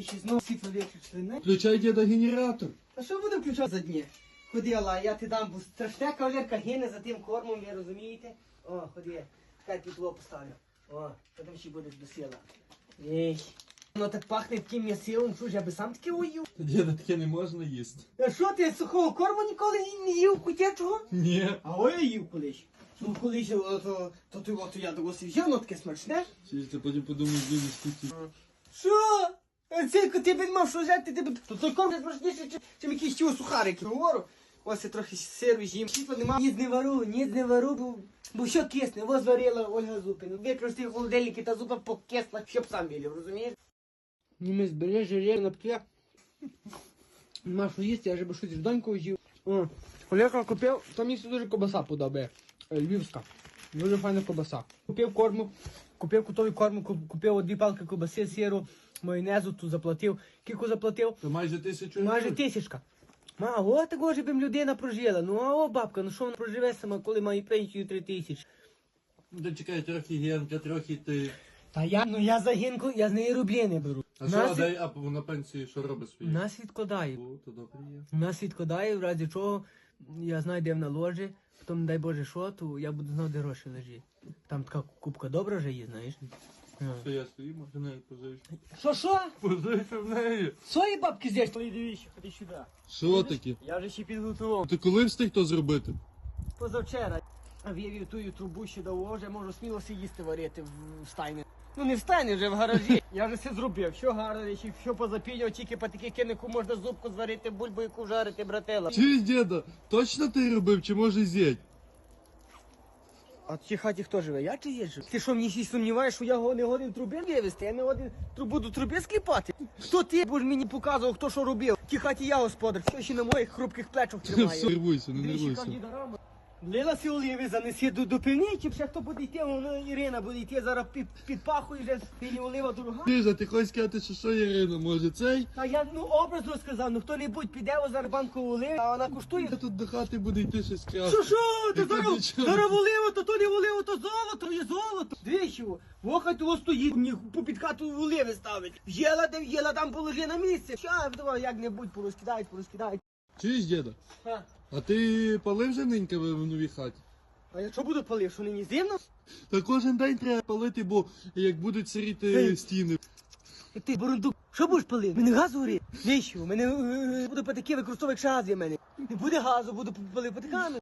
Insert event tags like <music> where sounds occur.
Ще знову світло виключили, не? Включай діда генератор. А що буду включати за дні? Ходи, Алла, я ти дам, бо страшна кавалерка гине за тим кормом, ви розумієте? О, ходи, хай підло поставлю. О, потім ще будеш до сіла. Ей. Воно так пахне таким м'ясилом, що ж я би сам таке уїв. Діда таке не можна їсти. А що ти сухого корму ніколи не їв кутячого? Ні. А ой, я їв колись. Ну колись, о, то, то, то, то, я до вас взяв, ну таке смачне. Чи ти потім подумаєш, діду, скільки. Що? А ти б що взяти, ти б... То той корм смачніше, чим, якісь ті сухарики. Говорю, ось я трохи сиру з'їм. Світла нема, ніц не вару, ніц не вару, бо, бо що кисне, ось зварила Ольга Зупина. Використай холодильники, та зупа покисла, щоб сам білів, розумієш? Німи збереш жире на птя. Нема що їсти, я вже би щось з донькою з'їв. О, Олега купив, там мені дуже кобаса подобає. Е, Львівська. Дуже файна кобаса. Купив корму, купив кутовий корму, куп- купив дві палки кобаси, сиру, майонезу, тут заплатив. Кілько заплатив? То майже тисячу Майже тисячка. Ма, о, такого ж б людина прожила. Ну а о, бабка, ну що вона проживе сама, коли має пенсію три тисячі? Ну, чекай, трохи генка, трохи ти. Та я, ну я за гінку, я з неї рублі не беру. А що, Нас, дай, а на пенсії що робить своє? нас відкладає. О, то добре є. Нас відкладає, в разі чого я знаю, де вона ложі, потім, дай Боже, що, то я буду знати, де гроші лежить. Там така кубка добра вже є, знаєш. Що я стою, може неї позичу. Що, що? Позичу в неї. Свої бабки здесь, твої дивіться, ходи сюди. Що таке? Я вже ще підготував. Ти коли встиг то зробити? Позавчора вивів тую трубу ще довго, вже можу сміло си їсти варити в в стайні. Ну не в вже в гаражі. <laughs> Я вже все зробив, що гарно, ще все позапіняв, тільки по таких кинику можна зубку зварити, бульбу яку жарити, братела. Чи діда, точно ти робив, чи може зять? А в цій хаті хто живе? Я чи є живе? Ти що, мені ще сумніваєш, що я не годин труби вивезти? Я не годин трубу до труби скліпати? Хто ти? Бо ж мені показував, хто що робив. В тій хаті я господар, все ще на моїх хрупких плечах <laughs> Все, тримає. нервуйся, не нервуйся. Лилася оліви, занеси до, до пивниці, ще хто буде йти, воно Ірина буде йти, зараз під, підпахує вже піні олива дорога. Діжа, ти хочеш сказати, що що Ірина, може цей? Та я ну образ розказав, ну хто-небудь піде о, зараз банку оливи, а вона коштує. Я тут до хати буде йти щось красти. Що що? Ти Яка зараз зараз оливо, то то не оливо, то золото, є золото. Двічі, вохай того стоїть, мені попід хату оливи ставить. В'єла, де в'єла, там положи на місце. Ща, давай, як-небудь порозкидають, порозкидають. Чуєш, діда? А, А ти палив же ненька в новій хаті? а я що буду палив, що нині зимно? Та кожен день треба палити, бо як будуть сиріти Ей. стіни. Ти, бурундук, що будеш палити? Мене газ горить. Віщо? Мене е, буду патики використовувати як шаз є мене. Не буде газу, буду палити патиками.